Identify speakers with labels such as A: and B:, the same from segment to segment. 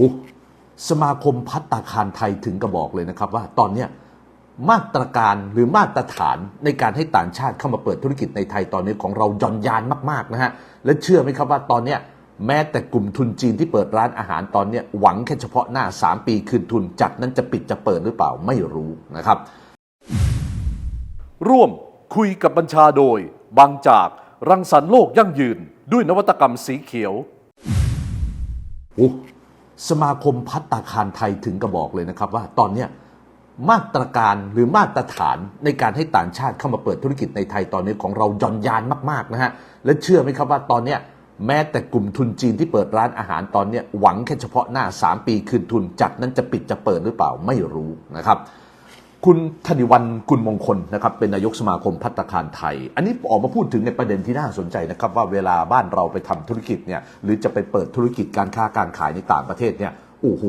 A: อ้สมาคมพัตตาคารไทยถึงกระบอกเลยนะครับว่าตอนเนี้ยมาตรการหรือมาตรฐานในการให้ต่างชาติเข้ามาเปิดธุรกิจในไทยตอนนี้ของเราย่อนยานมากๆนะฮะและเชื่อไหมครับว่าตอนเนี้ยแม้แต่กลุ่มทุนจีนที่เปิดร้านอาหารตอนเนี้ยหวังแค่เฉพาะหน้า 3 ปีคืนทุน จากนั้นจะปิดจะเปิดหรือเปล่าไม่รู้นะครับ
B: ร่วมคุยกับบัญชาโดย บางจากรังสรรค์โลกยั่งยืน ด้วยนวัตกรรมสีเขียว
A: โอ้ สมาคมพัตตาคารไทยถึงกระบอกเลยนะครับว่าตอนเนี้ยมาตรการหรือมาตรฐานในการให้ต่างชาติเข้ามาเปิดธุรกิจในไทยตอนนี้ของเราย่อนยานมากๆนะฮะและเชื่อไหมครับว่าตอนเนี้ยแม้แต่กลุ่มทุนจีนที่เปิดร้านอาหารตอนเนี้ยหวังแค่เฉพาะหน้า 3 ปีคืนทุนจากนั้นจะปิดจะเปิดหรือเปล่าไม่รู้นะครับ คุณธนิวันกุลมงคลนะครับเป็นนายกสมาคมพัตตาคารไทย อันนี้ออกมาพูดถึงในประเด็นที่น่าสนใจนะครับว่าเวลาบ้านเราไปทำธุรกิจเนี่ยหรือจะไปเปิดธุรกิจการค้าการขายในต่างประเทศเนี่ยโอ้โห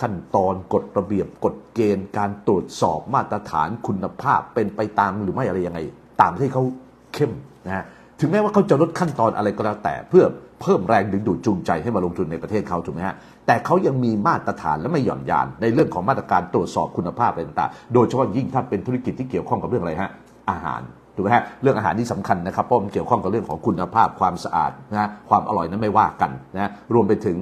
A: ขั้นตอนกฎระเบียบกฎเกณฑ์การตรวจสอบมาตรฐานคุณภาพเป็นไปตามหรือไม่อะไรยังไง ตามที่เขาเข้มนะฮะถึงแม้ว่าเขาจะลดขั้นตอนอะไรก็แล้วแต่เพื่อ เพิ่มแรงดึงดูดจูงใจให้มาลงทุนในประเทศเขาถูกไหมฮะแต่เขายังมีมาตรฐานและไม่หย่อนยาน ในเรื่องของมาตรการตรวจสอบคุณภาพอะไรต่างๆโดยเฉพาะยิ่งถ้าเป็นธุรกิจที่เกี่ยวข้องกับเรื่องอะไรฮะอาหารถูกไหมฮะเรื่องอาหารนี่สำคัญนะครับเพราะมันเกี่ยวข้องกับเรื่องของคุณภาพความสะอาดนะความอร่อยนั้นไม่ว่ากันนะรวมไปถึง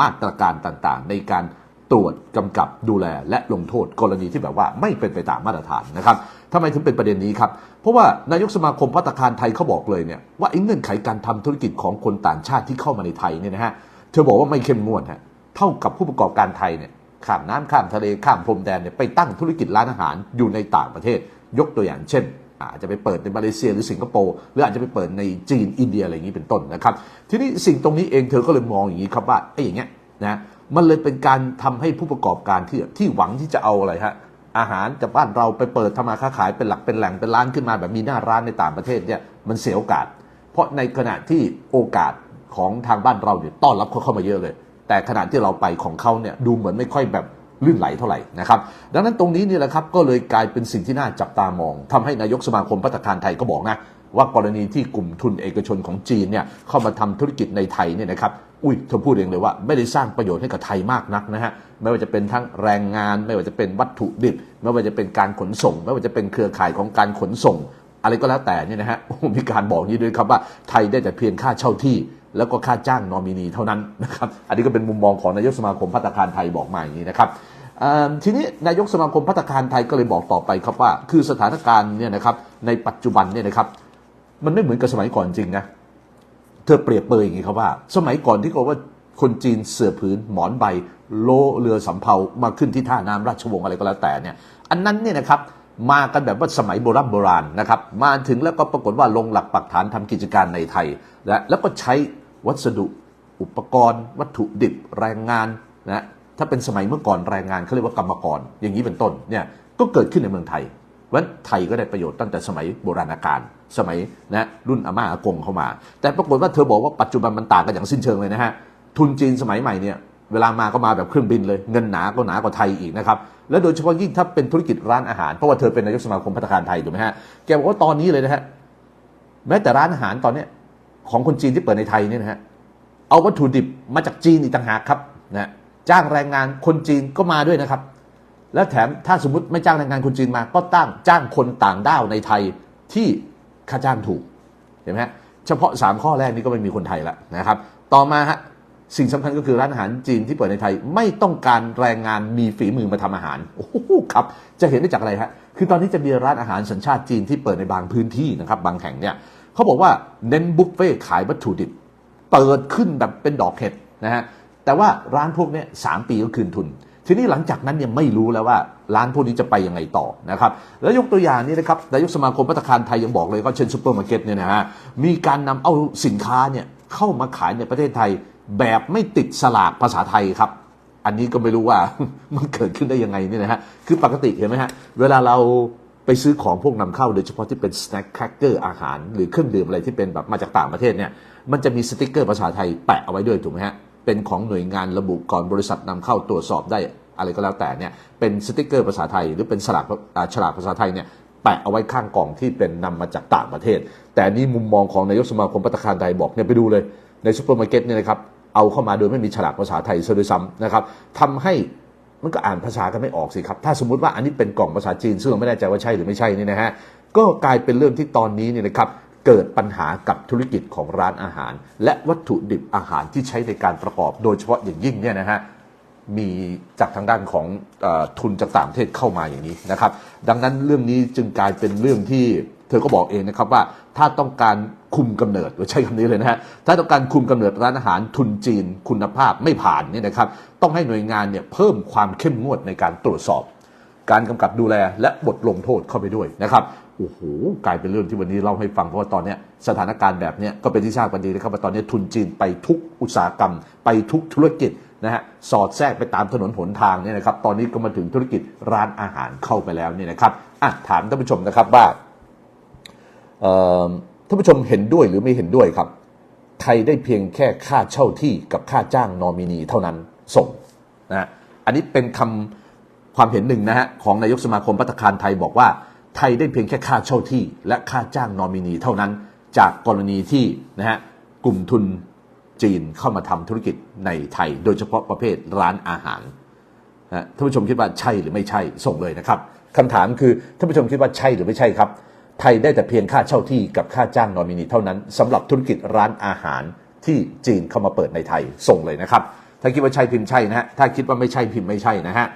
A: มาตรการต่างๆ ในการ ตรวจกำกับดูแลและลงโทษกรณีที่แบบว่าไม่เป็นไปตามมาตรฐานนะครับทำไมถึงเป็นประเด็นนี้ครับ เพราะว่านายกสมาคมพัตตาคารไทยเขาบอกเลยเนี่ยว่าไอ้เงื่อนไขการทำธุรกิจของคนต่างชาติที่เข้ามาในไทยเนี่ยนะฮะเธอบอกว่าไม่เข้มงวดฮะเท่ากับผู้ประกอบการไทยเนี่ยข้ามน้ำข้ามทะเลข้ามพรมแดนเนี่ยไปตั้งธุรกิจร้านอาหารอยู่ในต่างประเทศ ยกตัวอย่างเช่น อาจจะไปเปิดในมาเลเซียหรือสิงคโปร์หรืออาจจะไปเปิดในจีนอินเดียอะไรอย่างนี้เป็นต้นนะครับ ทีนี้สิ่งตรงนี้เองเธอก็เลยมองอย่างนี้ครับว่าไอ้อย่างเงี้ยนะ มันเลยเป็นการทำให้ผู้ประกอบการที่ที่หวังที่จะเอาอะไรฮะอาหารจากบ้านเราไปเปิดทำมาค้าขายเป็นหลักเป็นแหล่งเป็นร้านขึ้นมาแบบมีหน้าร้านในต่างประเทศเนี่ยมันเสียโอกาส เพราะในขณะที่โอกาสของทางบ้านเราเนี่ยต้อนรับเขาเข้ามาเยอะเลย แต่ขณะที่เราไปของเขาเนี่ยดูเหมือนไม่ค่อยแบบลื่นไหลเท่าไหร่นะครับดังนั้นตรงนี้นี่แหละครับก็เลยกลายเป็นสิ่งที่น่าจับตามองทำให้นายกสมาคมพัฒนาคารไทยก็บอกนะ ว่ากรณีที่กลุ่มทุนเอกชนของจีนเนี่ยเข้ามาทำธุรกิจในไทยเนี่ยนะครับอุ้ยเธอพูดเองเลยว่าไม่ได้สร้างประโยชน์ให้กับไทยมากนักนะฮะไม่ว่าจะเป็นทั้งแรงงาน ไม่ว่าจะเป็นวัตถุดิบ ไม่ว่าจะเป็นการขนส่ง ไม่ว่าจะเป็นเครือข่ายของการขนส่ง อะไรก็แล้วแต่เนี่ยนะฮะมีการบอกนี้ด้วยครับว่าไทยได้แต่เพียงค่าเช่าที่ แล้วก็ค่าจ้างนอมินีเท่านั้นนะครับอันนี้ก็เป็นมุมมองของนายกสมาคมพัฒนาคารไทยบอกมาอย่างนี้นะครับทีนี้นายกสมาคมพัฒนาคารไทยก็เลยบอกต่อไปครับว่า คือสถานการณ์เนี่ยนะครับในปัจจุบันเนี่ยนะครับ มันไม่เหมือนกับสมัยก่อนจริงนะเธอเปรียบเปรยอย่างนี้ครับว่า สมัยก่อนที่เขาว่าคนจีนเสือผืนหมอนใบ โลเรือสำเภามาขึ้นที่ท่าน้ำราชวงศ์อะไรก็แล้วแต่เนี่ย อันนั้นเนี่ยนะครับมากันแบบว่าสมัยโบราณโบราณนะครับ มาถึงแล้วก็ปรากฏว่าลงหลักปักฐานทำกิจการในไทยนะแล้วก็ใช้วัสดุอุปกรณ์ วัตถุดิบแรงงานนะถ้าเป็นสมัยเมื่อก่อนแรงงานเขาเรียกว่ากรรมกรอย่างนี้เป็นต้นเนี่ยก็เกิดขึ้นในเมืองไทย เพราะฉะนั้นไทยก็ได้ประโยชน์ตั้งแต่สมัยโบราณกาลสมัยนะรุ่นอาม่าอากงเข้ามา แต่ปรากฏว่าเธอบอกว่าปัจจุบันมันต่างกันอย่างสิ้นเชิงเลยนะฮะทุนจีนสมัยใหม่เนี่ยเวลามาก็มาแบบเครื่องบินเลยเงินหนาก็หนากว่าไทยอีกนะครับแล้วโดยเฉพาะยิ่งถ้าเป็นธุรกิจร้านอาหารเพราะว่าเธอเป็นนายกสมาคมพัฒนาคารไทยถูกไหมฮะแกบอกว่าตอนนี้เลยนะฮะแม้แต่ร้านอาหารตอนนี้ของคนจีนที่เปิดในไทยเนี่ยนะฮะเอาวัตถุดิบมาจากจีนอีกต่างหากครับนะจ้างแรงงานคนจีนก็มาด้วยนะครับ แล้วแถมถ้าสมมติไม่จ้างแรงงานคนจีนมาก็ตั้งจ้างคนต่างด้าวในไทยที่ค่าจ้างถูกเห็นไหมฮะเฉพาะ 3 ข้อแรกนี้ก็ไม่มีคนไทยแล้วนะครับ ต่อมาฮะสิ่งสำคัญก็คือร้านอาหารจีนที่เปิดในไทยไม่ต้องการแรงงานมีฝีมือมาทำอาหารโอ้โหครับจะเห็นได้จากอะไรฮะคือตอนนี้จะมีร้านอาหารสัญชาติจีนที่เปิดในบางพื้นที่นะครับบางแห่งเนี่ยเขาบอกว่าเน้นบุฟเฟ่ขายวัตถุดิบเปิดขึ้นแบบเป็นดอกเห็ดนะฮะแต่ว่าร้านพวกนี้สามปีก็คืนทุน ทีนี้หลังจากนั้นเนี่ยไม่รู้แล้วว่าร้านพวกนี้จะไปยังไงต่อนะครับแล้วยกตัวอย่างนี้นะครับนายกสมาคมพัฒนาคารไทยยังบอกเลยว่าเช่นซูเปอร์มาร์เก็ตเนี่ยนะฮะมีการนำเอาสินค้าเนี่ยเข้ามาขายในประเทศไทย แบบไม่ติดสลากภาษาไทยครับ อันนี้ก็ไม่รู้ว่ามันเกิดขึ้นได้ยังไงเนี่ยนะฮะคือปกติเห็นไหมฮะเวลาเราไปซื้อของพวกนำเข้าโดยเฉพาะที่เป็นสแน็คแครกเกอร์อาหาร หรือเครื่องดื่มอะไรที่เป็นแบบมาจากต่างประเทศเนี่ยมันจะมีสติกเกอร์ภาษาไทยแปะเอาไว้ด้วยถูกไหมฮะ เป็นของหน่วยงานระบุก่อนบริษัทนำเข้าตรวจสอบได้อะไรก็แล้วแต่เนี่ยเป็นสติกเกอร์ภาษาไทย หรือเป็นฉลากฉลากภาษาไทยเนี่ยแปะเอาไว้ข้างกล่องที่เป็นนำมาจากต่างประเทศ แต่นี่มุมมองของนายกสมาคมพัฒนาคารไทยบอกเนี่ยไปดูเลยในซูเปอร์มาร์เก็ตเนี่ยนะครับเอาเข้ามาโดยไม่มีฉลากภาษาไทยซะด้วยซ้ำนะครับทำให้มันก็อ่านภาษากันไม่ออกสิครับ ถ้าสมมติว่าอันนี้เป็นกล่องภาษาจีนซึ่งเราไม่แน่ใจว่าใช่หรือไม่ใช่นี่นะฮะก็กลายเป็นเรื่องที่ตอนนี้เนี่ยนะครับ เกิดปัญหากับธุรกิจของร้านอาหาร และวัตถุดิบอาหารที่ใช้ในการประกอบ โดยเฉพาะอย่างยิ่งเนี่ยนะฮะมีจากทางด้านของอทุนจากต่างประเทศเข้ามาอย่างนี้นะครับ ดังนั้นเรื่องนี้จึงกลายเป็นเรื่องที่เธอก็บอกเองนะครับว่าถ้าต้องการคุมกำเนิดหรือใช้คำนี้เลยนะฮะถ้าต้องการคุมกำเนิดร้านอาหารทุนจีนคุณภาพไม่ผ่านเนี่ยนะครับ ต้องให้หน่วยงานเนี่ยเพิ่มความเข้มงวดในการตรวจสอบ การกำกับดูแลและบทลงโทษเข้าไปด้วยนะครับโอ้โหกลายเป็นเรื่องที่วันนี้เล่าให้ฟังเพราะว่าตอนนี้สถานการณ์แบบนี้ก็เป็นที่ทราบกันดีนะครับว่าตอนนี้ทุนจีนไปทุกอุตสาหกรรม ไปทุกธุรกิจนะฮะสอดแทรกไปตามถนนหนทางเนี่ยนะครับตอนนี้ก็มาถึงธุรกิจร้านอาหารเข้าไปแล้วเนี่ยนะครับอะถามท่านผู้ชมนะครับว่าท่านผู้ชมเห็นด้วยหรือไม่เห็นด้วยครับไทยได้เพียงแค่ค่าเช่าที่กับค่าจ้างนอมินีเท่านั้นส่งนะฮะอันนี้เป็นคำ ความเห็นหนึ่งนะฮะของนายกสมาคมพัตตาคารไทยบอกว่าไทยได้เพียงแค่ค่าเช่าที่และค่าจ้างนอมินีเท่านั้น จากกรณีที่นะฮะกลุ่มทุนจีนเข้ามาทำธุรกิจในไทย โดยเฉพาะประเภทร้านอาหารนะท่านผู้ชมคิดว่าใช่หรือไม่ใช่ส่งเลยนะครับคำถามคือท่านผู้ชมคิดว่าใช่หรือไม่ใช่ครับ ไทยได้แต่เพียงค่าเช่าที่กับค่าจ้างนอมินีเท่านั้นสำหรับธุรกิจร้านอาหารที่จีนเข้ามาเปิดในไทยส่งเลยนะครับ ถ้าคิดว่าใช่พิมพ์ใช่นะฮะถ้าคิดว่าไม่ใช่พิมพ์ไม่ใช่นะฮะ